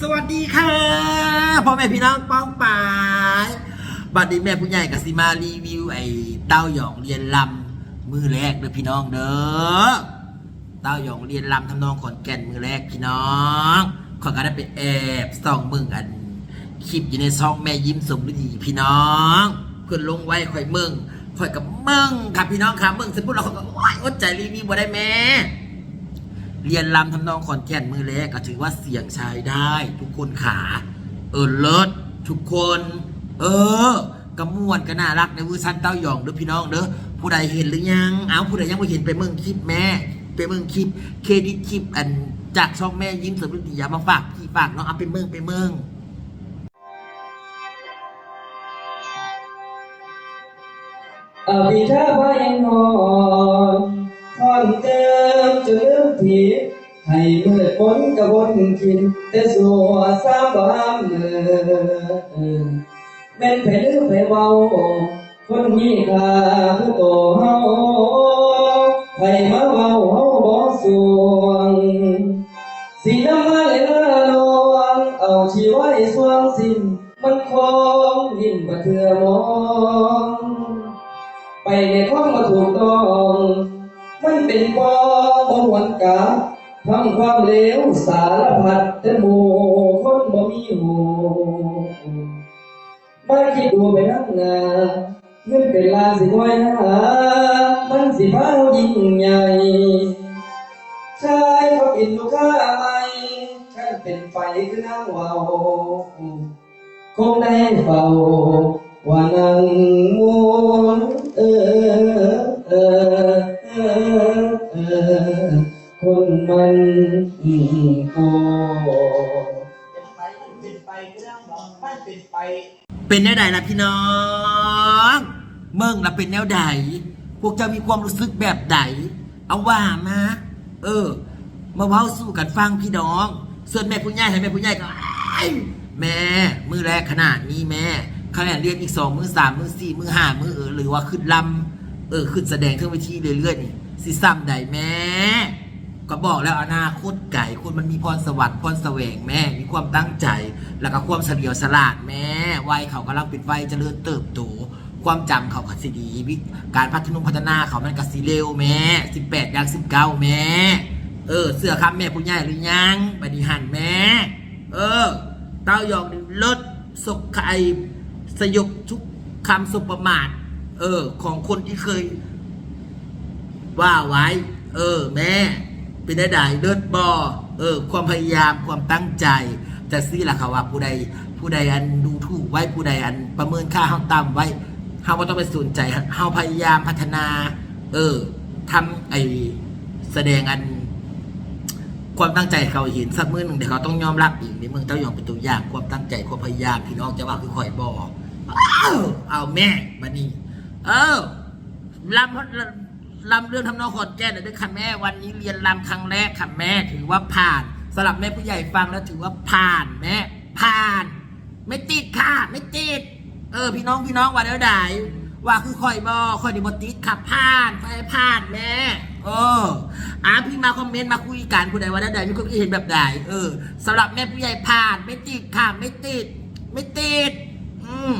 สวัสดีค่ะพ่อแม่พี่น้องป้องปายบัดนี้แม่ผู้ใหญ่กับซิมารีวิวไอ้เต้าหยองเรียนลำมือแรกเด้อพี่น้องเด้อเต้าหยองเรียนลำทำนองขอนแก่นมือแรกพี่น้องขอยก็ได้ไปแอบส่องมึงอันคลิปอยู่ในซองแม่ยิ้มสมฤดีพี่น้อง เพื่อนลงไว้ข่อยมึงข่อยกับมึงครับพี่น้องครับมึงสร็จปุ๊บเราก็โอ๊ยอดใจรีวิวบ่ได้แม่ เรียนลำทำนองขอนแก่นมือแรกก็ถือว่าเสียงชายได้ ทุกคนขาเออเลิศทุกคน เออกระมวลก็น่ารักในเวอร์ชันเต้าหยองเด้อพี่น้องเด้อผู้ใดเห็นหรือยังเอาผู้ใดยังไม่เห็นไปเมืองคลิปแม่ไปเมืองคลิปเครดิตคลิปอันจากช่องแม่ยิ้มสมฤติยามาฝากพี่ฝากน้องเอาไปเมืองไปเมืองอภิชาพายังนอนทอนเติมจน ลืมผิดให้เมืดพ้นกระบนกินแต่สัวสามบามเนือแม่นไผลืมไผเว้าคนมีค่าคือโตเฮาไผมาเว้าเฮาบ่สวงสีน้ำมาเลยละลวงเอาชีไว้สวงสิ้นมันคงยิ้มกระเทือมอง ไปในท้องมาถูกต้อง มันเป็นบ่บ่หวนกาทำความเลวสารพัดแต่หมู่คนบ่มีหูมาคิดดูไปนักหนาเงินเป็นลานสิบ่อยหามันสิพาเรายิ่งใหญ่ชายเขากินลูกค้าใหม่ฉันเป็นไฟคือนางวาวคงได้เฝ้าว่านังมวนเออเออ คนมันอีโกเป็นไปเป็นไปเรื่องบอกมันเป็นไป เป็นแนวใดล่ะพี่น้อง เมืองล่ะเป็นแนวใด พวกเจ้ามีความรู้สึกแบบใด เอาว่ามาเออ มาเว้าสู้กันฟังพี่น้อง ส่วนแม่ผู้ใหญ่ให้แม่ผู้ใหญ่ก็แม่มือแรกขนาดนี้แม่คะแนเรียนอีกสองมือสามมือสี่มือห้ามือเออหรือว่าขึ้นลำ เออขึ้นแสดงเครื่องเวทีเรื่อยๆนี่สิซ้ำใดแม่ ก็บอกแล้วอนาคตไก่คนมันมีพรสวรรค์พรแสวงแม่ มีความตั้งใจ แล้วก็ความเฉลียวฉลาดแม่วัยเขากำลังเป็นวัยเจริญเติบโตความจำเขาก็สิดีวิการพัฒนุพัฒนาเขามันก็สิเร็วแม่สิบแปดย่างสิบเก้าแม่ เออ เสื้อคำแม่ผู้ใหญ่หรือยังบริหันแม่ เออ เต้ายองนี่ลดสกไข่สยบทุกคำสบประมาท เออ ของคนที่เคย ว่าไว้ เออ แม่ เป็นได้ไดเลิศบอเออ ความพยายามความตั้งใจ แต่ซี่ล่ะค่ะว่าผู้ใด ผู้ใดอันดูถูกไว้ผู้ใดอันประเมินค่าเฮาต่ำไว้เฮาบ่ต้องไปสนใจเฮาพยายามพัฒนา เออทำไอแสดงอันความตั้งใจเขาเห็นสักมือหนึ่งเดี๋ยวเขาต้องยอมรับอีกในเมืองเต้ายองเป็นตัวอย่างความตั้งใจความพยายามพี่น้องจะว่าคือคอยบอเอาเอาแม่บันนี้ เออลำลำเรื่องทำนองขอนแก่นด้วยค่ะแม่วันนี้เรียนลำครั้งแรกค่ะแม่ ถือว่าผ่านสำหรับแม่ผู้ใหญ่ฟังแล้วถือว่าผ่านแม่ผ่าน ไม่ติดค่ะ ไม่ติด เออ พี่น้องพี่น้องว่าแล้วไดว่าคือคอยบอคอยดีบติดขับผ่านไปผ่านแม่เอออ่าพี่มาคอมเมนต์มาคุยกันผู้ใดว่าแล้วใดมีความคิดเห็นแบบใดเออสำหรับแม่ผู้ใหญ่ผ่าน ไม่ติดค่ะไม่ติด ไม่ติด อืม